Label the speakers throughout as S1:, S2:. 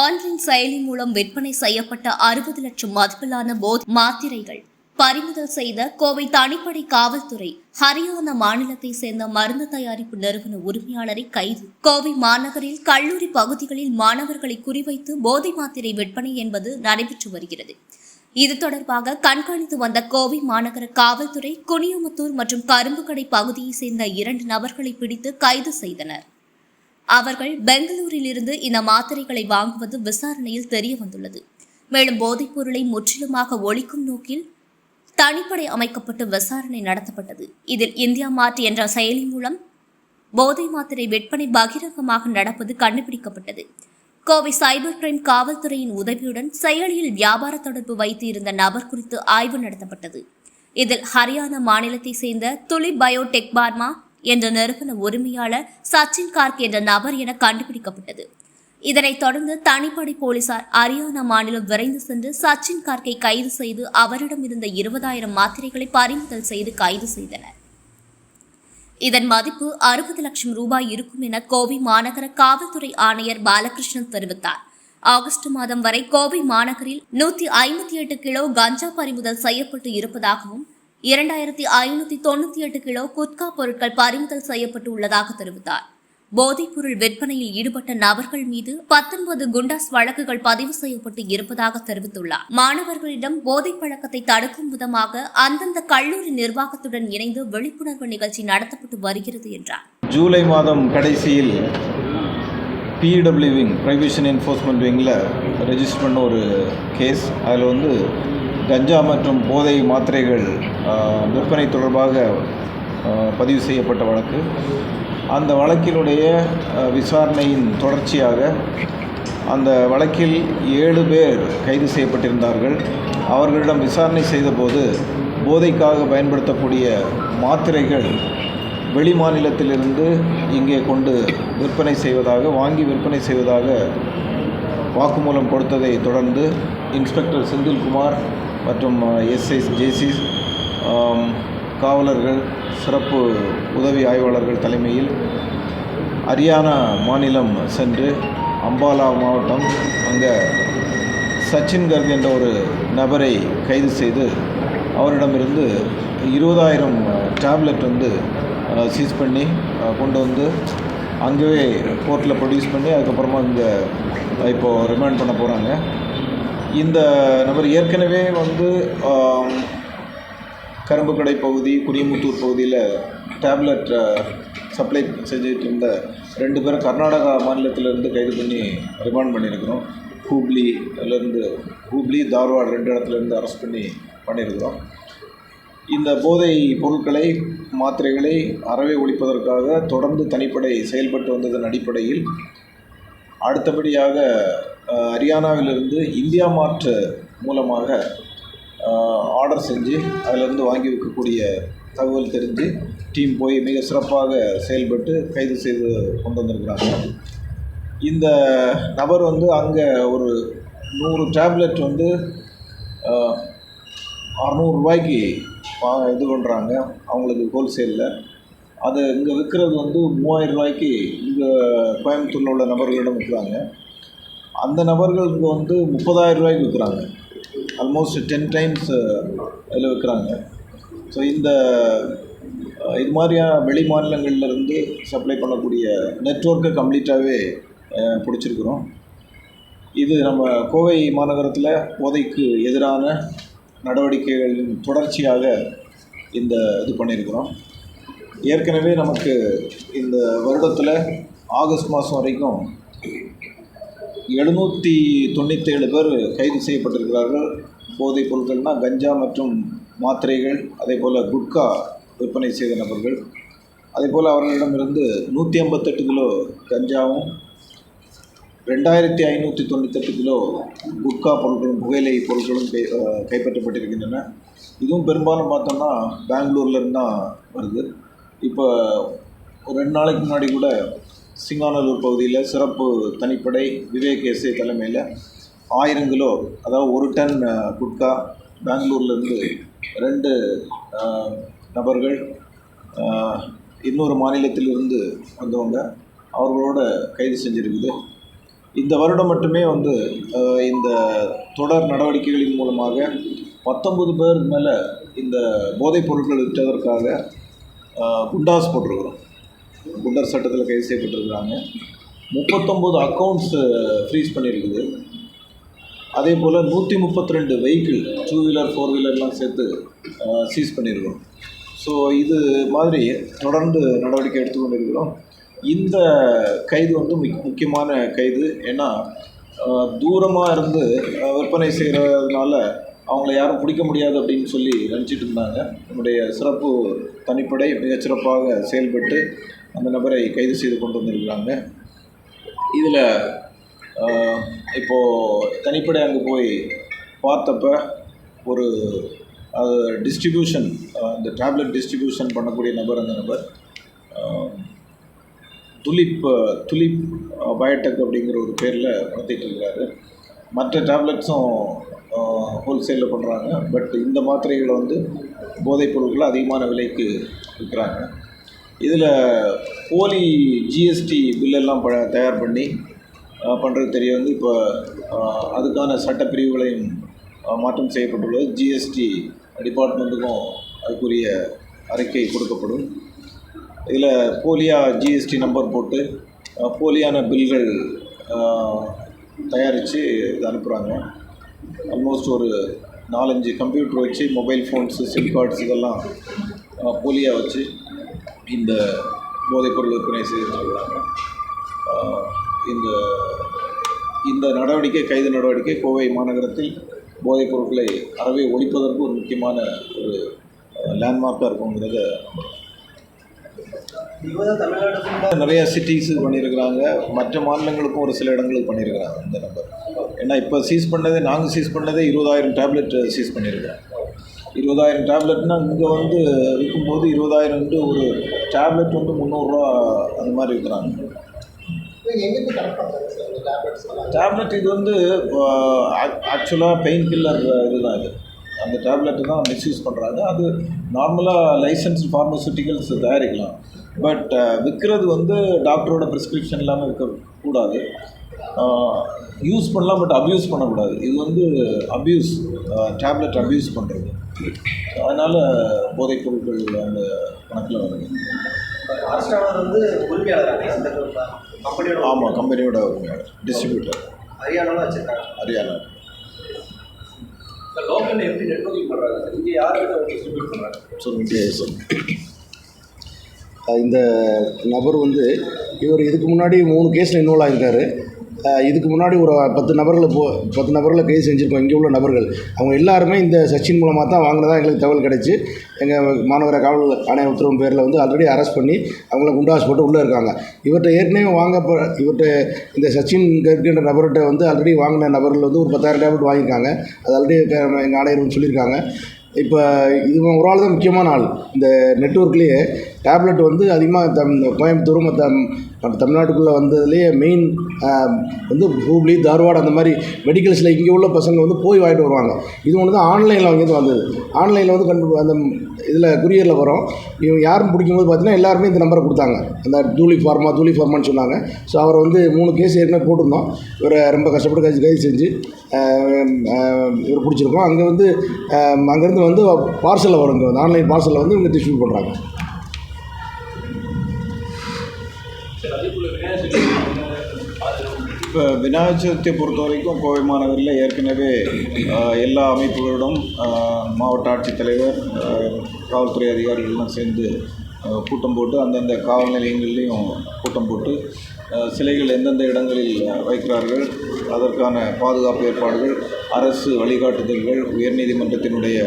S1: Online செயலி மூலம் விற்பனை செய்யப்பட்ட அறுபது லட்சம் மதிப்பிலான போத் மாத்திரைகள். பறிமுதல் செய்த கோவை தனிப்படை காவல்துறை ஹரியானா மாநிலத்தை சேர்ந்த மருந்து தயாரிப்பு நிறுவன உரிமையாளரை கைது. கோவை மாநகரில் கல்லூரி பகுதிகளில் மாணவர்களை குறிவைத்து போதை மாத்திரை விற்பனை என்பது நடைபெற்று வருகிறது. இது தொடர்பாக கண்காணித்து வந்த கோவை மாநகர காவல்துறை குனியமுத்தூர் மற்றும் கரும்புக்கடை பகுதியைச் சேர்ந்த இரண்டு நபர்களை பிடித்து கைது செய்தனர். அவர்கள் பெங்களூரில் இருந்து இந்த மாத்திரைகளை வாங்குவது விசாரணையில் தெரிய வந்துள்ளது மேலும் போதைப் பொருளை முற்றிலுமாக ஒழிக்கும் நோக்கில் தனிப்படை அமைக்கப்பட்டு விசாரணை நடத்தப்பட்டது. இதில் இந்தியா மார்ட் என்ற செயலி மூலம் போதை மாத்திரை விற்பனை பகிரங்கமாக நடப்பது கண்டுபிடிக்கப்பட்டது. கோவை சைபர் கிரைம் காவல்துறையின் உதவியுடன் செயலியில் வியாபார தொடர்பு வைத்து இருந்த நபர் குறித்து ஆய்வு நடத்தப்பட்டது. இதில் ஹரியானா மாநிலத்தை சேர்ந்த துளி பயோடெக் பார்மா என்ற நிறுவன உரிமையாளர் சச்சின் கார்க் என்ற நபர் என கண்டுபிடிக்கப்பட்டது. இதனைத் தொடர்ந்து தனிப்படை போலீசார் ஹரியானா மாநிலம் விரைந்து சென்று சச்சின் கார்க்கை கைது செய்து அவரிடம் இருந்த இருபதாயிரம் மாத்திரைகளை பறிமுதல் செய்து கைது செய்தனர். இதன் மதிப்பு அறுபது லட்சம் ரூபாய் இருக்கும் என கோவை மாநகர காவல்துறை ஆணையர் பாலகிருஷ்ணன் தெரிவித்தார். ஆகஸ்ட் மாதம் வரை கோவை மாநகரில் நூத்தி ஐம்பத்தி எட்டு கிலோ கஞ்சா பறிமுதல் செய்யப்பட்டு இருப்பதாகவும் இரண்டாயிரத்தி ஐநூத்தி தொண்ணூத்தி எட்டு கிலோ குட்கா பொருட்கள் பறிமுதல் செய்யப்பட்டு உள்ளதாக தெரிவித்தார் போதைப்பொருள் விற்பனையில் ஈடுபட்ட நபர்கள் மீது பத்தொன்பது குண்டாஸ் வழக்குகள் பதிவு செய்யப்பட்டு இருப்பதாக தெரிவித்துள்ளார். மாணவர்களிடம் போதைப் பழக்கத்தை தடுக்கும் விதமாக அந்தந்த கல்லூரி நிர்வாகத்துடன் இணைந்து விழிப்புணர்வு நிகழ்ச்சி நடத்தப்பட்டு வருகிறது என்றார்.
S2: ஜூலை மாதம் கடைசியில் பிடபிள்யூ விங் ப்ரைவேஷன் என்ஃபோர்ஸ்மெண்ட் விங்கில் ரெஜிஸ்டர் பண்ண ஒரு கேஸ் அதில் வந்து கஞ்சா மற்றும் போதை மாத்திரைகள் விற்பனை தொடர்பாக பதிவு செய்யப்பட்ட வழக்கு. அந்த வழக்கினுடைய விசாரணையின் தொடர்ச்சியாக அந்த வழக்கில் ஏழு பேர் கைது செய்யப்பட்டிருந்தார்கள். அவர்களிடம் விசாரணை செய்தபோது போதைக்காக பயன்படுத்தக்கூடிய மாத்திரைகள் வெளி மாநிலத்திலிருந்து இங்கே கொண்டு விற்பனை செய்வதாக வாங்கி விற்பனை செய்வதாக வாக்குமூலம் கொடுத்ததை தொடர்ந்து இன்ஸ்பெக்டர் செந்தில்குமார் மற்றும் எஸ்ஐஸ் ஜேசிஸ் காவலர்கள் சிறப்பு உதவி ஆய்வாளர்கள் தலைமையில் ஹரியானா மாநிலம் சென்று அம்பாலா மாவட்டம் அங்கே சச்சின் கர்க் என்ற ஒரு நபரை கைது செய்து அவரிடமிருந்து இருபதாயிரம் டேப்லெட் வந்து சீஸ் பண்ணி கொண்டு வந்து அங்கேயே கோர்ட்டில் ப்ரொடியூஸ் பண்ணி அதுக்கப்புறமா இங்கே இப்போது ரிமாண்ட் பண்ண போகிறாங்க இந்த நபர் ஏற்கனவே வந்து கரும்புக்கடை பகுதி குடியமுத்தூர் பகுதியில் டேப்லெட் சப்ளை செஞ்சுட்டு இருந்த ரெண்டு பேரும் கர்நாடகா மாநிலத்திலேருந்து கைது பண்ணி ரிமாண்ட் பண்ணியிருக்கிறோம். ஹூப்ளிலேருந்து ஹூப்ளி தார்வாட் ரெண்டு இடத்துலேருந்து அரெஸ்ட் பண்ணி பண்ணியிருக்கிறோம். இந்த போதை பொருட்களை மாத்திரைகளை அறவே ஒழிப்பதற்காக தொடர்ந்து தனிப்படை செயல்பட்டு வந்ததன் அடிப்படையில் அடுத்தபடியாக ஹரியானாவிலிருந்து இந்தியா மார்ட் மூலமாக ஆர்டர் செஞ்சு அதிலிருந்து வாங்கி வைக்கக்கூடிய தகவல் தெரிஞ்சு டீம் போய் மிக சிறப்பாக செயல்பட்டு கைது செய்து கொண்டு வந்திருக்கிறாங்க. இந்த நபர் வந்து அங்கே ஒரு நூறு டேப்லெட் வந்து அறநூறுரூவாய்க்கு வா இது பண்ணுறாங்க அவங்களுக்கு ஹோல்சேலில் அது இங்கே விற்கிறது வந்து மூவாயிரம் ரூபாய்க்கு இங்கே கோயம்புத்தூரில் உள்ள நபர்களிடம் விற்கிறாங்க அந்த நபர்களுக்கு வந்து முப்பதாயிரம் ரூபாய்க்கு விற்கிறாங்க. ஆல்மோஸ்ட் டென் டைம்ஸ் அதில் விற்கிறாங்க. ஸோ இந்த இது மாதிரியான வெளி மாநிலங்கள்லேருந்து சப்ளை பண்ணக்கூடிய நெட்வொர்க்கை கம்ப்ளீட்டாகவே பிடிச்சிருக்கிறோம். இது நம்ம கோவை மாநகரத்தில் போதைக்கு எதிரான நடவடிக்கைகளின் தொடர்ச்சியாக இந்த இது பண்ணியிருக்கிறோம் ஏற்கனவே நமக்கு இந்த வருடத்தில் ஆகஸ்ட் மாதம் வரைக்கும் எழுநூற்றி தொண்ணூற்றேழு பேர் கைது செய்யப்பட்டிருக்கிறார்கள். போதைப் பொருட்கள்னால் கஞ்சா மற்றும் மாத்திரைகள் அதே போல் குட்கா விற்பனை செய்த நபர்கள். அதே போல் அவர்களிடமிருந்து நூற்றி ஐம்பத்தெட்டு கிலோ கஞ்சாவும் ரெண்டாயிரத்தி ஐநூற்றி தொண்ணூத்தெட்டு கிலோ குட்கா பொருட்களும் புகையிலை பொருட்களும் கை கைப்பற்றப்பட்டிருக்கின்றன. இதுவும் பெரும்பாலும் பார்த்தோம்னா பெங்களூர்லேருந்து தான் வருது. இப்போ ஒரு ரெண்டு நாளைக்கு முன்னாடி கூட சிங்கானலூர் பகுதியில் சிறப்பு தனிப்படை விவேக் எஸ்ஐ தலைமையில் ஆயிரம் கிலோ அதாவது ஒரு டன் குட்கா பெங்களூர்லேருந்து ரெண்டு நபர்கள் இன்னொரு மாநிலத்திலிருந்து வந்தவங்க அவர்களோட கைது செஞ்சுருக்குது. இந்த வருடம் மட்டுமே வந்து இந்த தொடர் நடவடிக்கைகளின் மூலமாக பத்தொன்பது பேர் மேலே இந்த போதைப் பொருட்கள் விற்றதற்காக குண்டாஸ் போட்டிருக்கிறோம். குண்டர் சட்டத்தில் கைது செய்யப்பட்டிருக்கிறாங்க. முப்பத்தொம்போது அக்கௌண்ட்ஸ் ஃப்ரீஸ் பண்ணியிருக்குது. அதே போல் நூற்றி முப்பத்தி ரெண்டு வெஹிக்கிள் டூ வீலர் ஃபோர் வீலர்லாம் சேர்த்து சீஸ் பண்ணியிருக்கிறோம் ஸோ இது மாதிரி தொடர்ந்து நடவடிக்கை எடுத்துக்கொண்டிருக்கிறோம். இந்த கைது வந்து மிக் முக்கியமான கைது. ஏன்னா தூரமாக இருந்து விற்பனை செய்கிறதுனால அவங்கள யாரும் பிடிக்க முடியாது அப்படின்னு சொல்லி நினச்சிட்டு இருந்தாங்க. நம்முடைய சிறப்பு தனிப்படை மிகச்சிறப்பாக செயல்பட்டு அந்த நபரை கைது செய்து கொண்டு வந்திருக்கிறாங்க. இதில் இப்போது தனிப்படை அங்கே போய் பார்த்தப்ப ஒரு அது டிஸ்ட்ரிபியூஷன் இந்த டேப்லெட் டிஸ்ட்ரிபியூஷன் பண்ணக்கூடிய நபர் அந்த நபர் துலிப் துலிப் பயோடெக் அப்படிங்கிற ஒரு பேரில் நடத்திட்டு இருக்காரு. மற்ற டேப்லெட்ஸும் ஹோல்சேலில் பண்ணுறாங்க பட் இந்த மாத்திரைகளை வந்து போதைப் பொருட்களை அதிகமான விலைக்கு விற்கிறாங்க. இதில் போலி ஜிஎஸ்டி பில்லெல்லாம் ப தயார் பண்ணி பண்ணுறது தெரிய வந்து இப்போ அதுக்கான சட்டப்பிரிவுகளையும் மாற்றம் செய்யப்பட்டுள்ளது. ஜிஎஸ்டி டிபார்ட்மெண்ட்டுக்கும் அதுக்குரிய அறிக்கை கொடுக்கப்படும். இதில் போலியா ஜிஎஸ்டி நம்பர் போட்டு போலியான பில்கள் தயாரித்து இது அனுப்புகிறாங்க ஆல்மோஸ்ட் ஒரு நாலஞ்சு கம்ப்யூட்டர் வச்சு மொபைல் ஃபோன்ஸு சிம் கார்ட்ஸ் இதெல்லாம் போலியாக வச்சு இந்த போதைப்பொருள் விற்பனை செய்து சொல்கிறாங்க இந்த இந்த நடவடிக்கை கைது நடவடிக்கை கோவை மாநகரத்தில் போதைப் பொருட்களை அறவே ஒழிப்பதற்கு ஒரு முக்கியமான ஒரு லேண்ட்மார்க்காக இருக்குங்கிறத நிறைய சிட்டிஸ் பண்ணியிருக்கிறாங்க. மற்ற மாநிலங்களுக்கும் ஒரு சில இடங்களுக்கு பண்ணியிருக்கிறாங்க இந்த நம்பர் ஏன்னா இப்போ சீஸ் பண்ணதே நாங்கள் சீஸ் பண்ணதே இருபதாயிரம் டேப்லெட் சீஸ் பண்ணியிருக்கிறோம். இருபதாயிரம் டேப்லெட்னால் இங்கே வந்து இருக்கும்போது இருபதாயிரம்ன்ட்டு ஒரு டேப்லெட் வந்து முந்நூறுரூவா அந்த மாதிரி
S3: எல்லாம்?
S2: டேப்லெட் இது வந்து ஆக்சுவலாக பெயின் கில்லர் இதுதான் இது. அந்த டேப்லெட்டு தான் மிஸ்யூஸ் பண்ணுறாங்க அது நார்மலாக லைசன்ஸ் ஃபார்மசூட்டிகல்ஸ் தயாரிக்கலாம். பட் விற்கிறது வந்து டாக்டரோட ப்ரிஸ்கிரிப்ஷன் இல்லாமல் விற்கக்கூடாது யூஸ் பண்ணலாம் பட் அப்யூஸ் பண்ணக்கூடாது. இது வந்து அப்யூஸ் டேப்லெட் அப்யூஸ் பண்ணுறது அதனால் போதைப் பொருட்கள் அந்த கணக்கில் வருது.
S3: அரசாங்கம் வந்து உரிமையாளர்? அந்த கம்பெனியோட
S2: ஆமாம் கம்பெனியோட உரிமையாளர் டிஸ்ட்ரிபியூட்டர்
S3: ஹரியானாவில் வச்சுருக்காங்க.
S2: ஹரியானா.
S4: இந்த லோக்கல் எப்படி பண்ணுறாங்க இங்கே யாருக்கு டிஸ்ட்ரிபியூட் பண்ணுறாங்க
S2: சொல்லுங்க
S5: இந்த நபர் வந்து இவர் இதுக்கு முன்னாடி மூணு கேஸில் இன்வால்வ் ஆகியிருக்காரு இதுக்கு முன்னாடி ஒரு பத்து நபர்களை போ பத்து நபர்களை கைது செஞ்சுருக்கோம். இங்கே உள்ள நபர்கள். அவங்க எல்லாருமே இந்த சச்சின் மூலமாக தான் வாங்கினதாக எங்களுக்கு தகவல் கிடச்சி. எங்கள் மாநகர காவல் ஆணைய உத்தரவு பேரில் வந்து ஆல்ரெடி அரெஸ்ட் பண்ணி அவங்கள குண்டாஸ் போட்டு உள்ளே இருக்காங்க. இவர்கிட்ட ஏற்கனவே வாங்க இவர்கிட்ட இந்த சச்சின் இருக்கின்ற நபர்கிட்ட வந்து ஆல்ரெடி வாங்கின நபர்கள் வந்து ஒரு பத்தாயிரம் டேப்லெட் வாங்கியிருக்காங்க. அது ஆல்ரெடி எங்கள் ஆணையர் சொல்லியிருக்காங்க. இப்போ இது ஒரு ஆள் தான் முக்கியமான ஆள். இந்த நெட்ஒர்க்லேயே டேப்லெட் வந்து அதிகமாக தம் கோயம்புத்தூர் மற்ற தமிழ்நாட்டுக்குள்ளே வந்ததுலேயே மெயின் வந்து ஹூப்ளி தார்வாட் அந்த மாதிரி மெடிக்கல்ஸில் இங்கே உள்ள பசங்க வந்து போய் வாங்கிட்டு வருவாங்க. இது ஒன்று தான் ஆன்லைனில் வாங்கிட்டு வந்தது. ஆன்லைனில் வந்து கண்டு அந்த இதில் குரியரில் வரும். இவங்க யாரும் பிடிக்கும்போது பார்த்தீங்கன்னா எல்லாருமே இந்த நம்பரை கொடுத்தாங்க. அந்த தூளி ஃபார்மா தூளி ஃபார்மான்னு சொன்னாங்க. ஸோ அவரை வந்து மூணு கேஸ் ஏற்கனவே போட்டிருந்தோம். இவரை ரொம்ப கஷ்டப்பட்டு கைது கைது செஞ்சு இவர் பிடிச்சிருக்கோம். அங்கே வந்து அங்கேருந்து வந்து பார்சலில் வரும். இங்கே வந்து ஆன்லைன் பார்சலில் வந்து இவங்க டிஸ்ட்ரிபியூட் பண்ணுறாங்க
S2: இப்போ விநாயகர் சதுர்த்தியை பொறுத்த வரைக்கும் கோவை மாநகரில் ஏற்கனவே எல்லா அமைப்புகளிடம் மாவட்ட ஆட்சித்தலைவர் காவல்துறை அதிகாரிகள்லாம் சேர்ந்து கூட்டம் போட்டு அந்தந்த காவல் நிலையங்கள்லேயும் கூட்டம் போட்டு சிலைகள் எந்தெந்த இடங்களில் வைக்கிறார்கள் அதற்கான பாதுகாப்பு ஏற்பாடுகள் அரசு வழிகாட்டுதல்கள் உயர்நீதிமன்றத்தினுடைய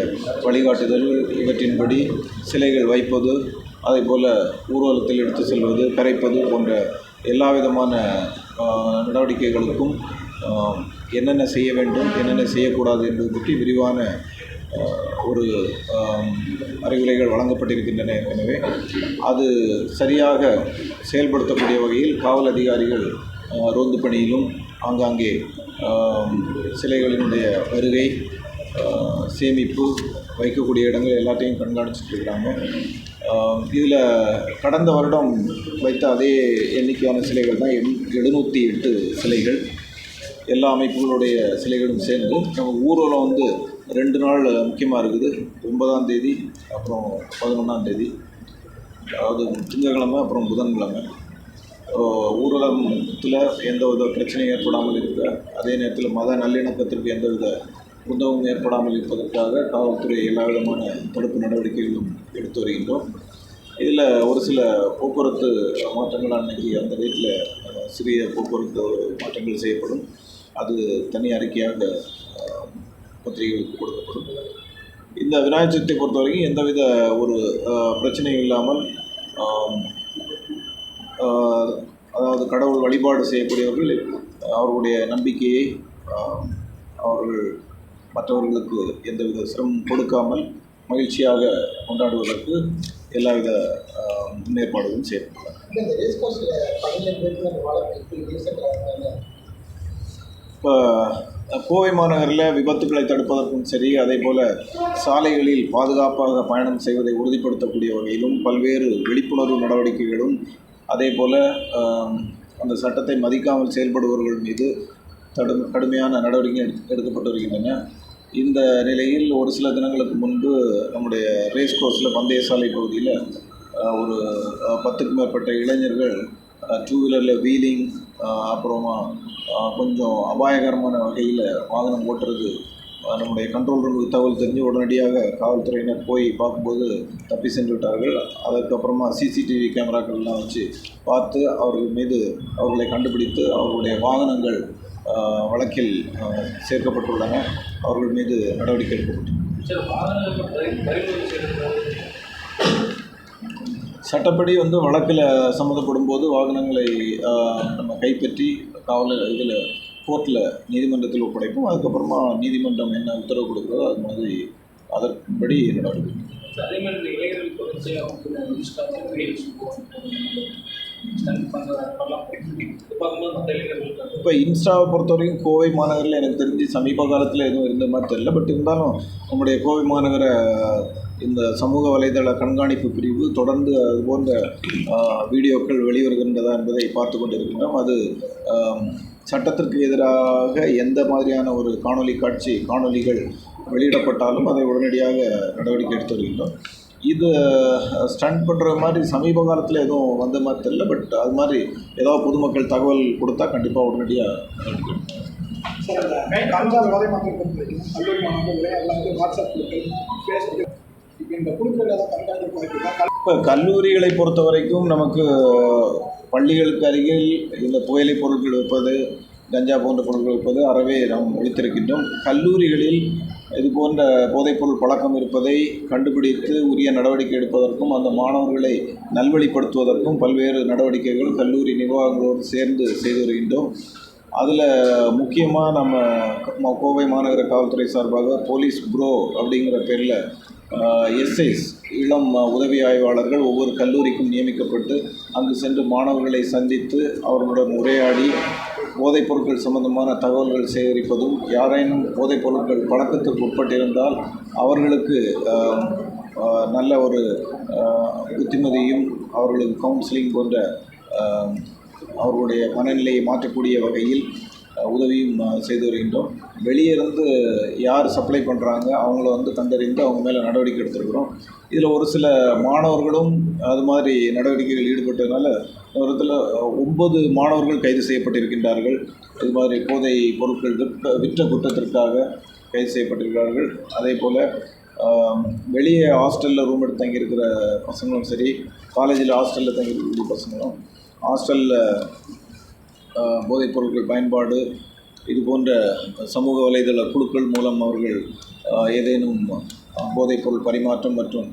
S2: வழிகாட்டுதல்கள் இவற்றின்படி சிலைகள் வைப்பது அதே போல் ஊர்வலத்தில் எடுத்து செல்வது கரைப்பது போன்ற எல்லா விதமான நடவடிக்கைகளுக்கும் என்னென்ன செய்ய வேண்டும் என்னென்ன செய்யக்கூடாது என்பது பற்றி விரிவான ஒரு அறிவுரைகள் வழங்கப்பட்டிருக்கின்றன. எனவே அது சரியாக செயல்படுத்தக்கூடிய வகையில் காவல் அதிகாரிகள் ரோந்து பணியிலும் ஆங்காங்கே சிலைகளினுடைய வருகை சேமிப்பு வைக்கக்கூடிய இடங்கள் எல்லாத்தையும் கண்காணிச்சுட்டு இருக்கிறாங்க. இதில் கடந்த வருடம் வைத்த அதே எண்ணிக்கையான சிலைகள் தான் எண் எழுநூற்றி எட்டு சிலைகள். எல்லா அமைப்புகளுடைய சிலைகளும் சேர்ந்து நம்ம ஊர்வலம் வந்து ரெண்டு நாள் முக்கியமாக இருக்குது. ஒன்பதாம் தேதி அப்புறம் பதினொன்றாம் தேதி அதாவது திங்கட்கிழமை அப்புறம் புதன்கிழமை. ஆஹ் ஊர்வலத்தில் எந்த வித பிரச்சனையும் ஏற்படாமல் இருக்க அதே நேரத்தில் மத நல்லிணக்கத்திற்கு எந்தவித உதவும் ஏற்படாமல் இருப்பதற்காக காவல்துறை எல்லா விதமான தடுப்பு நடவடிக்கைகளும் எடுத்து வருகின்றோம். இதில் ஒரு சில போக்குவரத்து மாற்றங்கள் அன்னைக்கு அந்த டேட்டில் சிறிய போக்குவரத்து மாற்றங்கள் செய்யப்படும். அது தனி அறிக்கையாக பத்திரிகைகளுக்கு கொடுக்கப்படும். இந்த விநாயகர் சதுர்த்தியை பொறுத்த வரைக்கும் எந்தவித ஒரு பிரச்சனையும் இல்லாமல் அதாவது கடவுள் வழிபாடு செய்யக்கூடியவர்கள் அவர்களுடைய நம்பிக்கையை அவர்கள் மற்றவர்களுக்கு எந்தவித சிரமம் கொடுக்காமல் மகிழ்ச்சியாக கொண்டாடுவதற்கு எல்லாவித முன்னேற்பாடுகளும்
S3: வழக்கு இப்போ
S2: கோவை மாநகரில் விபத்துக்களை தடுப்பதற்கும் சரி அதே போல் சாலைகளில் பாதுகாப்பாக பயணம் செய்வதை உறுதிப்படுத்தக்கூடிய வகையிலும் பல்வேறு விழிப்புணர்வு நடவடிக்கைகளும் அதே போல் அந்த சட்டத்தை மதிக்காமல் செயல்படுபவர்கள் மீது தடு கடுமையான நடவடிக்கை எடுக்கப்பட்டு வருகின்றன. இந்த நிலையில் ஒரு சில தினங்களுக்கு முன்பு நம்முடைய ரேஸ் கோர்ஸில் பந்தய சாலை பகுதியில் ஒரு பத்துக்கு பத்துக்கும் மேற்பட்ட இளைஞர்கள் டூ வீலரில் வீலிங் அப்புறமா கொஞ்சம் அபாயகரமான வகையில் வாகனம் ஓட்டுறது நம்முடைய கண்ட்ரோல் ரூமுக்கு தகவல் தெரிஞ்சு உடனடியாக காவல்துறையினர் போய் பார்க்கும்போது தப்பி சென்று விட்டார்கள். அதற்கப்புறமா சிசிடிவி கேமராக்கள்லாம் வச்சு பார்த்து அவர்கள் மீது அவர்களை கண்டுபிடித்து அவர்களுடைய வாகனங்கள் வழக்கில் சேர்க்கப்பட்டுள்ளன. அவர்கள் மீது நடவடிக்கை எடுக்கப்பட்டு சட்டப்படி வந்து வழக்கில் சம்மந்தப்படும் போது வாகனங்களை நம்ம கைப்பற்றி காவல் இதில் கோர்ட்டில் நீதிமன்றத்தில் ஒப்படைப்போம். அதுக்கப்புறமா நீதிமன்றம் என்ன உத்தரவு கொடுக்குறதோ அது மாதிரி அதன்படி நடவடிக்கை இப்போ இன்ஸ்டாவை பொறுத்த வரைக்கும் கோவை மாநகரில் எனக்கு தெரிஞ்சு சமீப காலத்தில் எதுவும் இருந்த மாதிரி தெரியல. பட் இருந்தாலும் நம்முடைய கோவை மாநகர இந்த சமூக வலைதள கண்காணிப்பு பிரிவு தொடர்ந்து அது போன்ற வீடியோக்கள் வெளிவருகின்றதா என்பதை பார்த்து கொண்டிருக்கின்றோம். அது சட்டத்திற்கு எதிராக எந்த மாதிரியான ஒரு காணொளி காட்சி காணொளிகள் வெளியிடப்பட்டாலும் அதை உடனடியாக நடவடிக்கை எடுத்து வருகின்றோம். இது ஸ்டண்ட் பண்ணுற மாதிரி சமீப காலத்தில் எதுவும் வந்த மாதிரி தெரியல பட் அது மாதிரி ஏதாவது பொதுமக்கள் தகவல் கொடுத்தா கண்டிப்பாக உடனடியாக
S6: இப்போ
S2: கல்லூரிகளை பொறுத்த வரைக்கும் நமக்கு பள்ளிகளுக்கு அருகில் இந்த புகையிலைப் பொருட்கள் விற்பது கஞ்சா போன்ற பொருட்கள் விற்பது அறவே நாம் ஒழித்திருக்கின்றோம். கல்லூரிகளில் இது போன்ற போதைப்பொருள் பழக்கம் இருப்பதை கண்டுபிடித்து உரிய நடவடிக்கை எடுப்பதற்கும் அந்த மாணவர்களை நல்வழிப்படுத்துவதற்கும் பல்வேறு நடவடிக்கைகள் கல்லூரி நிர்வாகங்களோடு சேர்ந்து செய்து வருகின்றோம். அதில் முக்கியமாக நம்ம கோவை மாநகர காவல்துறை சார்பாக போலீஸ் ப்ரோ அப்படிங்கிற பேரில் எஸ்ஐஸ் இளம் உதவி ஆய்வாளர்கள் ஒவ்வொரு கல்லூரிக்கும் நியமிக்கப்பட்டு அங்கு சென்று மாணவர்களை சந்தித்து அவர்களுடன் உரையாடி போதைப் பொருட்கள் சம்பந்தமான தகவல்கள் சேகரிப்பதும் யாரேனும் போதைப் பொருட்கள் பழக்கத்திற்கு உட்பட்டிருந்தால் அவர்களுக்கு நல்ல ஒரு புத்திமதியும் அவர்களுக்கு கவுன்சிலிங் போன்ற அவர்களுடைய மனநிலையை மாற்றக்கூடிய வகையில் உதவியும் செய்து வருகின்றோம். வெளியே இருந்து யார் சப்ளை பண்ணுறாங்க அவங்கள வந்து கண்டறிந்து அவங்க மேலே நடவடிக்கை எடுத்திருக்கிறோம். இதில் ஒரு சில மாணவர்களும் அது மாதிரி நடவடிக்கைகள் ஈடுபட்டதுனால ஒரு ஒன்பது மாணவர்கள் கைது செய்யப்பட்டிருக்கின்றார்கள். இது மாதிரி போதை பொருட்கள் விற்ற விற்ற குற்றத்திற்காக கைது செய்யப்பட்டிருக்கிறார்கள். அதே போல் வெளியே ஹாஸ்டலில் ரூம் எடுத்து தங்கியிருக்கிற பசங்களும் சரி காலேஜில் ஹாஸ்டலில் தங்கியிருக்கக்கூடிய பசங்களும் ஹாஸ்டலில் போதைப் பொருட்கள் பயன்பாடு இது போன்ற சமூக வலைதள குழுக்கள் மூலம் அவர்கள் ஏதேனும் ஆஹ், போதைப் பொருள் பரிமாற்றம் மற்றும்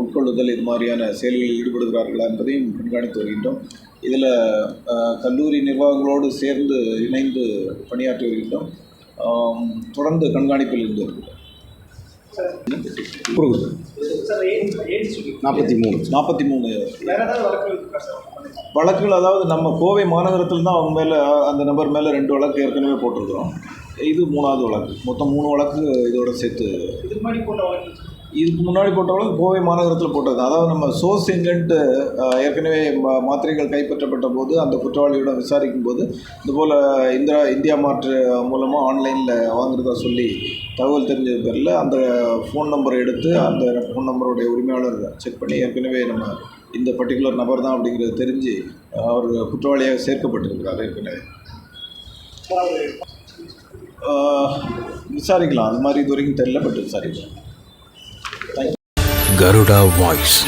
S2: உட்கொள்ளுதல் இது மாதிரியான செயல்களில் ஈடுபடுகிறார்களா என்பதையும் கண்காணித்து வருகின்றோம். இதில் கல்லூரி நிர்வாகங்களோடு சேர்ந்து இணைந்து பணியாற்றி வருகின்றோம். தொடர்ந்து கண்காணிப்பில் இருந்து வருகிறோம்.
S5: நாற்பத்தி மூணு.
S2: நாற்பத்தி மூணு.
S6: வழக்குகள்
S2: அதாவது நம்ம கோவை மாநகரத்தில் தான் அவங்க மேலே அந்த நபர் மேலே ரெண்டு வழக்கு ஏற்கனவே போட்டிருக்கிறோம். இது மூணாவது வழக்கு. மொத்தம் மூணு வழக்கு இதோட சேர்த்து
S6: இதுக்கு முன்னாடி போட்ட
S2: போட்டவங்களும் கோவை மாநகரத்தில் போட்டது. அதாவது நம்ம சோர்ஸ் எங்கன்ட்டு ஏற்கனவே மாத்திரைகள் கைப்பற்றப்பட்ட போது அந்த குற்றவாளியோட விசாரிக்கும் போது இதுபோல் இந்திரா இந்தியா மாற்று மூலமாக ஆன்லைனில் வாங்குறதா சொல்லி தகவல் தெரிஞ்சது பேரில் அந்த ஃபோன் நம்பரை எடுத்து அந்த ஃபோன் நம்பருடைய உரிமையாளர் செக் பண்ணி ஏற்கனவே நம்ம இந்த பர்டிகுலர் நபர் தான் அப்படிங்கிறது தெரிஞ்சு அவர் குற்றவாளியாக சேர்க்கப்பட்டிருக்கிறார் ஏற்கனவே. விசாரிக்கலாம். அது மாதிரி இது வரைக்கும் தெரியல பட் விசாரிக்கலாம்.
S7: Garuda Voice